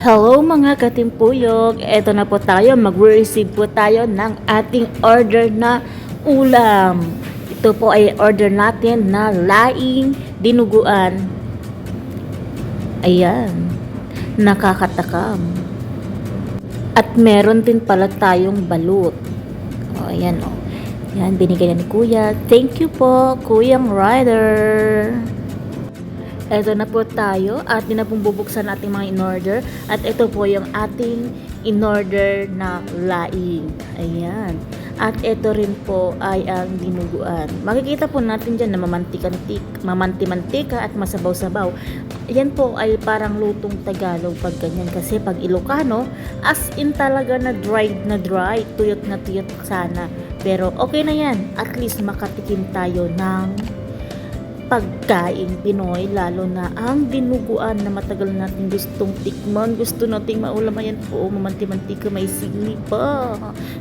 Hello mga katimpuyog, eto na po tayo, mag-receive po tayo ng ating order na ulam. Ito po ay order natin na laing dinuguan. Ayan, nakakatakam. At meron din pala tayong balut. O, ayan o. Yan, binigay ni Kuya. Thank you po, Kuyang Rider. Ito na po tayo at din na pong bubuksan natin mga in-order. At ito po yung ating in-order na laing. Ayan. At ito rin po ay ang dinuguan. Makikita po natin dyan na mamantik-antik, mamanti-mantika at masabaw-sabaw. Yan po ay parang lutong Tagalog pag ganyan. Kasi pag Ilocano, as in talaga na dried na dry, tuyot na tuyot sana. Pero okay na yan. At least makatikim tayo ng pagkain Pinoy, lalo na ang dinuguan na matagal natin gustong tikman. Gusto nating maulam ayan po, mamanti-mantika, may sili pa.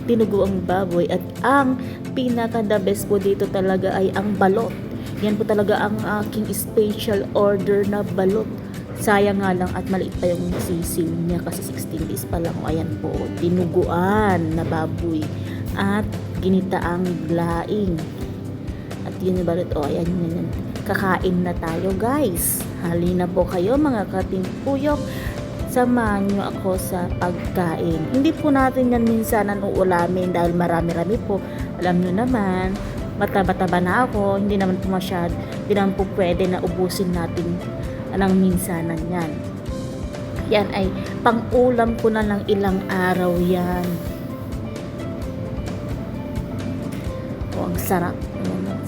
Dinuguang baboy. At ang pinaka the best po dito talaga ay ang balot. Yan po talaga ang aking special order na balot. Sayang nga lang at maliit pa yung sisiw niya kasi 16 days pa lang. Ayan po, dinuguan na baboy. At ginitaang laing. At yun yung balot. O, ayan yun yun. Kakain na tayo guys. Halina po kayo mga katimpuyok. Samahan nyo ako sa pagkain. Hindi po natin yan minsanan uulamin dahil marami-rami po. Alam nyo naman, mataba-taba na ako. Hindi naman po masyad. Hindi naman po pwede na ubusin natin ng minsanan yan. Yan ay pang-ulam ko na lang ilang araw yan. Ang sarap.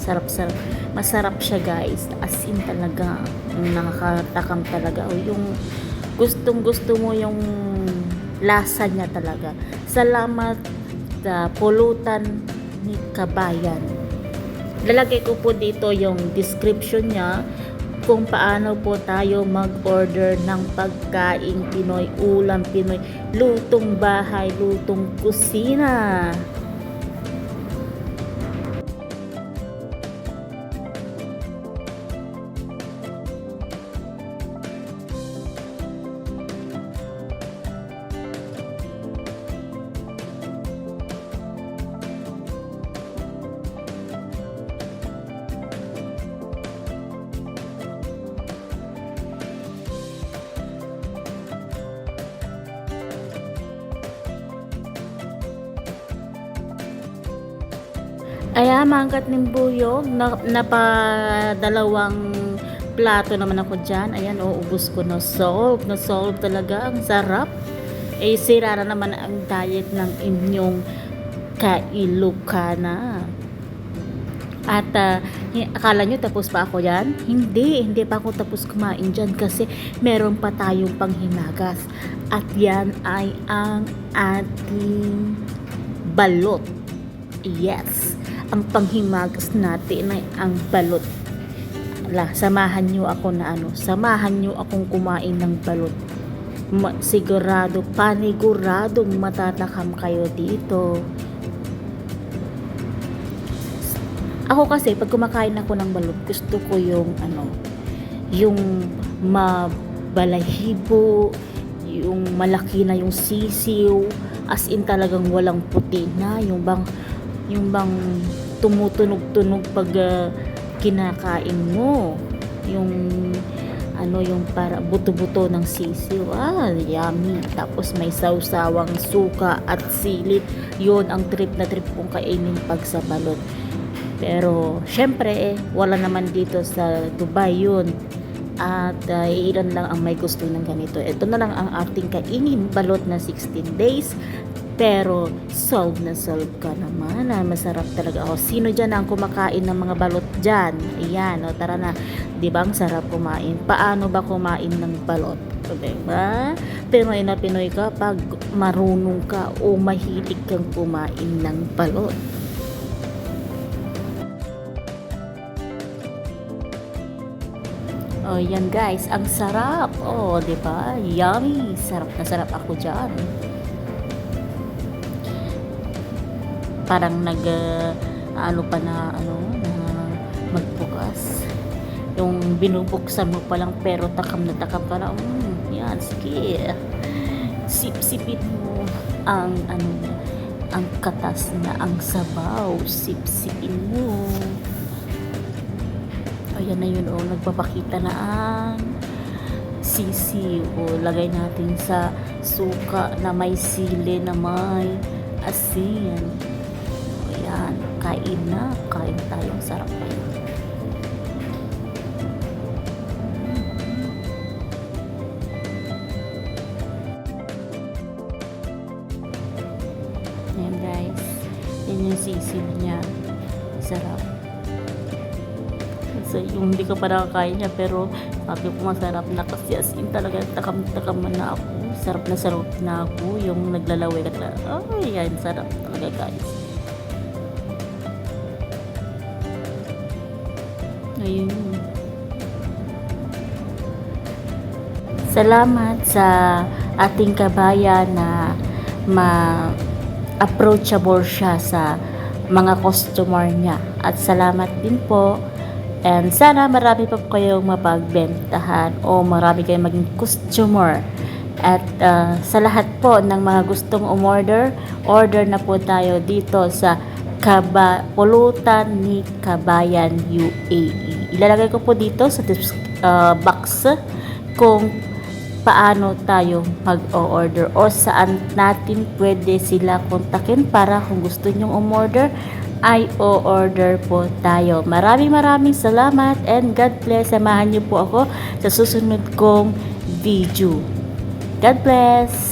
Sarap-sarap. Masarap siya guys. As in talaga. Nakakatakam talaga. O yung gustong gusto mo yung lasa niya talaga. Salamat sa pulutan ni Kabayan. Lalagay ko po dito yung description niya kung paano po tayo mag-order ng pagkain Pinoy, ulam Pinoy, lutong bahay, lutong kusina. Kaya mangkat ng buyog, na, napadalawang plato naman ako dyan. Ayan, oh, ubus ko na solve. Na solve talaga. Ang sarap. Eh, sira na naman ang diet ng inyong kailukana. At hi- akala nyo tapos pa ako yan? Hindi, hindi pa ako tapos kumain dyan kasi meron pa tayong panghimagas. At yan ay ang ating balot. Yes, ang panghimagas natin ay ang balot. Ala, samahan nyo ako na ano, samahan nyo akong kumain ng balot. Ma- sigurado, paniguradong matatakam kayo dito. Ako kasi, pag kumakain ako ng balot, gusto ko yung ano, yung mabalahibo, yung malaki na yung sisiw, as in talagang walang puti na, yung bang, yung bang tumutunog-tunog pag ah, kinakain mo. Yung ano yung para buto-buto ng sisiw. Ah, yummy. Tapos may sausawang suka at sili. Yun ang trip na trip kong kainin pag sa balot. Pero, syempre, eh, wala naman dito sa Dubai yun. At uh, ilan lang ang may gusto ng ganito. Ito na lang ang ating kainin, balot na 16 days. Pero, solve na solve ka naman. Ah, masarap talaga ako. Sino dyan ang kumakain ng mga balot dyan? Ayan, o, tara na. Di ba ang sarap kumain? Paano ba kumain ng balot? O, diba? Pinoy na Pinoy ka pag marunong ka o mahilig kang kumain ng balot. Oh, yan guys, ang sarap. Oh, 'di ba? Yummy. Sarap na sarap ako diyan. Parang nag uh, ano pa na ano na magbukas. Yung binubuksan mo pa lang pero takam na takam ka na. Mm, yan, sige. sip-sipin mo ang ano ang katas na ang sabaw. Sip-sipin mo. Ayan na yun, oh, nagpapakita na ang sisi o lagay natin sa suka na may sili na may asin. O yan, kain na. Kain tayo. Sarap pa yun. Ayan guys. Yan yung sisig niya. Sarap. Kasi yung hindi ko pa nakakain niya pero sabi ko masarap na kasi as in talaga takam-takam na ako. Sarap na sarap na ako. Yung naglalaway ka talaga. Ay, yan. Sarap talaga guys. Ayun. Salamat sa ating kabayan na ma-approachable siya sa mga customer niya. At salamat din po. And sana marami pa po kayong mapagbentahan o marami kayong maging customer. At ah, sa lahat po ng mga gustong umorder, order na po tayo dito sa Kaba, Pulutan ni Kabayan UAE. Ilalagay ko po dito sa ah, box kung paano tayo mag-order o saan natin pwede sila kontakin para kung gusto nyong umorder ay o-order po tayo. Maraming maraming salamat and God bless. Samahan niyo po ako sa susunod kong video. God bless!